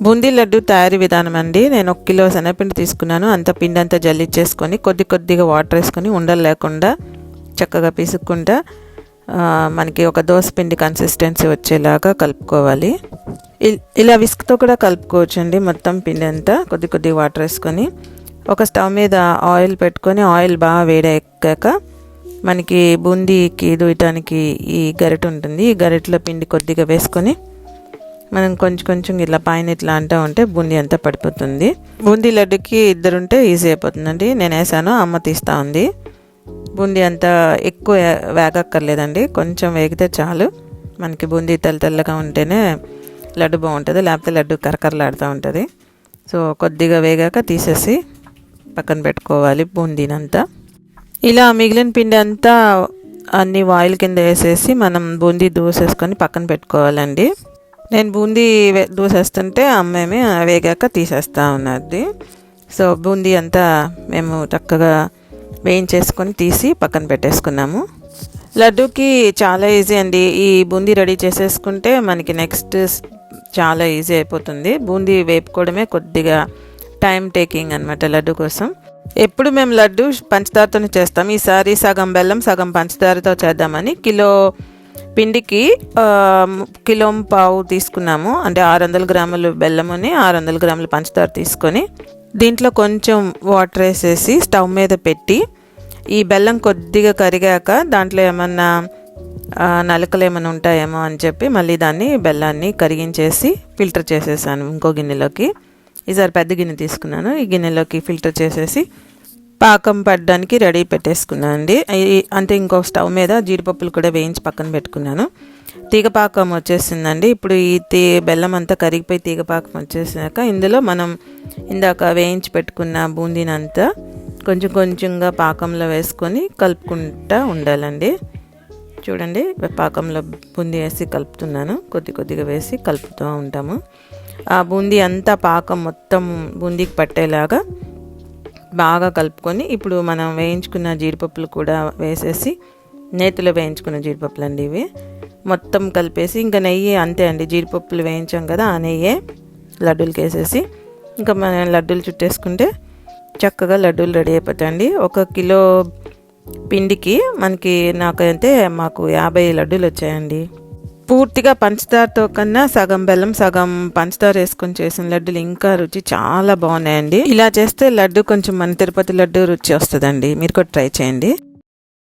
బూందీ లడ్డు తయారీ విధానం అండి. నేను ఒక కిలో శనగపిండి తీసుకున్నాను. అంత పిండి అంతా జల్లిచ్చేసుకొని కొద్ది కొద్దిగా వాటర్ వేసుకొని ఉండలు లేకుండా చక్కగా పీసుకుంటా మనకి ఒక దోశ పిండి కన్సిస్టెన్సీ వచ్చేలాగా కలుపుకోవాలి. ఇలా విస్క్తో కూడా కలుపుకోవచ్చు అండి మొత్తం పిండి అంతా. కొద్ది కొద్ది వాటర్ వేసుకొని ఒక స్టవ్ మీద ఆయిల్ పెట్టుకొని ఆయిల్ బాగా వేడెక్కాక మనకి బూందీకి దూయటానికి ఈ గరిట ఉంటుంది. ఈ గరిటలో పిండి కొద్దిగా వేసుకొని మనం కొంచెం కొంచెం ఇట్లా పైన ఇట్లా అంటూ ఉంటే బూందీ అంతా పడిపోతుంది. బూందీ లడ్డుకి ఇద్దరుంటే ఈజీ అయిపోతుందండి. నేను వేసాను అమ్మ తీస్తూ ఉంది. బూందీ అంతా ఎక్కువ వేగక్కర్లేదండి. కొంచెం వేగితే చాలు. మనకి బూందీ తెల్ల తెల్లగా ఉంటేనే లడ్డు బాగుంటుంది. లేకపోతే లడ్డు కరకరలాడుతూ ఉంటుంది. సో కొద్దిగా వేగాక తీసేసి పక్కన పెట్టుకోవాలి బూందీనంతా. ఇలా మిగిలిన పిండి అంతా అన్ని ఆయిల్ కింద వేసేసి మనం బూందీ దూసేసుకొని పక్కన పెట్టుకోవాలండి. నేను బూందీ దూసేస్తుంటే అమ్మేమి వేగాక తీసేస్తా ఉన్నది. సో బూందీ అంతా మేము చక్కగా వేయించేసుకొని తీసి పక్కన పెట్టేసుకున్నాము. లడ్డూకి చాలా ఈజీ అండి. ఈ బూందీ రెడీ చేసేసుకుంటే మనకి నెక్స్ట్ చాలా ఈజీ అయిపోతుంది. బూందీ వేపుకోవడమే కొద్దిగా టైం టేకింగ్ అనమాట లడ్డు కోసం. ఎప్పుడు మేము లడ్డు పంచదారతోనే చేస్తాం. ఈసారి సగం బెల్లం సగం పంచదారతో చేద్దామని కిలో పిండికి కిలోం కిలో పావు తీసుకున్నాము. అంటే ఆరు వందల గ్రాములు బెల్లముని ఆరు వందల గ్రాములు పంచదార తీసుకొని దీంట్లో కొంచెం వాటర్ వేసేసి స్టవ్ మీద పెట్టి ఈ బెల్లం కొద్దిగా కరిగాక దాంట్లో ఏమన్నా నలకలు ఏమైనా ఉంటాయేమో అని చెప్పి మళ్ళీ దాన్ని బెల్లాన్ని కరిగించేసి ఫిల్టర్ చేసేసాను ఇంకో గిన్నెలోకి. ఈసారి పెద్ద గిన్నె తీసుకున్నాను. ఈ గిన్నెలోకి ఫిల్టర్ చేసేసి పాకం పడడానికి రెడీ పెట్టేసుకున్నాను అండి అంటే ఇంకో స్టవ్ మీద జీడిపప్పులు కూడా వేయించి పక్కన పెట్టుకున్నాను. తీగ పాకం వచ్చేసిందండి. ఇప్పుడు ఈ తీ బెల్లం అంతా కరిగిపోయి తీగ పాకం వచ్చేసాక ఇందులో మనం ఇందాక వేయించి పెట్టుకున్న బూందీనంతా కొంచెం కొంచెంగా పాకంలో వేసుకొని కలుపుకుంటా ఉండాలండి. చూడండి పాకంలో బూందీ వేసి కలుపుతున్నాను. కొద్ది కొద్దిగా వేసి కలుపుతూ ఉంటాము. ఆ బూందీ అంతా పాకం మొత్తం బూందీకి పట్టేలాగా బాగా కలుపుకొని ఇప్పుడు మనం వేయించుకున్న జీడిపప్పులు కూడా వేసేసి నేతిలో వేయించుకున్న జీడిపప్పులు అండి ఇవి. మొత్తం కలిపేసి ఇంకా నెయ్యి అంతే అండి. జీడిపప్పులు వేయించాం కదా ఆ నెయ్యే లడ్డూలకి వేసేసి. ఇంకా మనం లడ్డూలు చుట్టేసుకుంటే చక్కగా లడ్డూలు రెడీ అయిపోతాయండి. ఒక కిలో పిండికి మనకి నాకైతే మాకు యాభై లడ్డూలు వచ్చాయండి. పూర్తిగా పంచదారతో కన్నా సగం బెల్లం సగం పంచదార వేసుకొని చేసిన లడ్డులు ఇంకా రుచి చాలా బాగున్నాయండి. ఇలా చేస్తే లడ్డు కొంచెం మన తిరుపతి లడ్డు రుచి వస్తుందండి. మీరు కూడా ట్రై చేయండి.